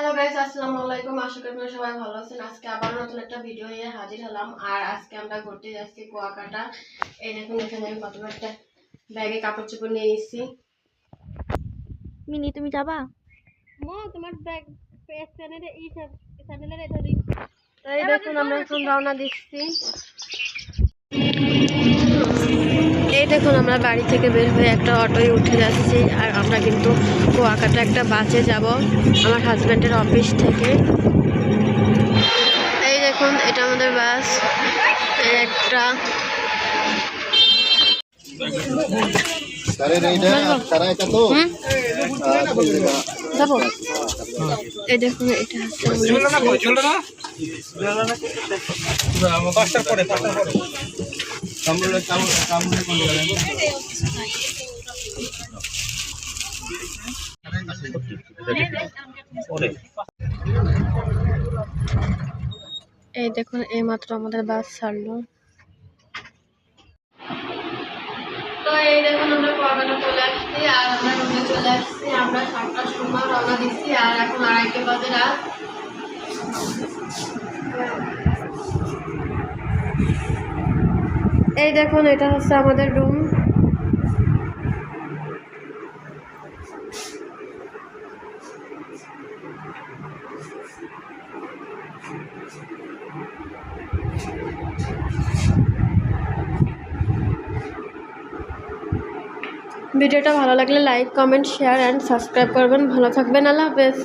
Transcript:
Hello guys আসসালামু আলাইকুম। আশা করি আপনারা সবাই ভালো আছেন। আজকে আবার নতুন একটা ভিডিও নিয়ে হাজির হলাম। আর আজকে আমরা ঘুরতে যাচ্ছি কুয়াকাটা। এই দেখুন এখানে আমি কত একটা ব্যাগে কাপড় চোপড় নিয়ে নিচ্ছি। মিনি তুমি যাবা? মা তোমার ব্যাগ স্যান্ডেলের এই স্যান্ডেলের ধরি তাই দেখুন আমরা এখন রওনা দিচ্ছি। এই দেখুন আমরা বাড়ি থেকে বের হয়ে একটা অটোয় উঠে যাচ্ছি আর আমরা কিন্তু কুয়াকাটা একটা বাসে যাব আমার হাজব্যান্ডের অফিস থেকে। এই দেখুন এটা আমাদের বাস। একটা যাব। এই দেখুন এটা হচ্ছে এই দেখুন এই মাত্র আমাদের বাস ছাড়লো। তো এই দেখুন আমরা কুয়াকাটা চলে আসছি আর আমরা রুমে চলে আসছি। আমরা সাতটার সময় রওনা দিচ্ছি আর এখন আড়াইটে বাজে রাত। এই দেখুন, এটা হচ্ছে আমাদের রুম ভিডিওটা ভালো লাগলে like comment share and subscribe করবেন। ভালো থাকবেন, আল্লাহ হাফেজ।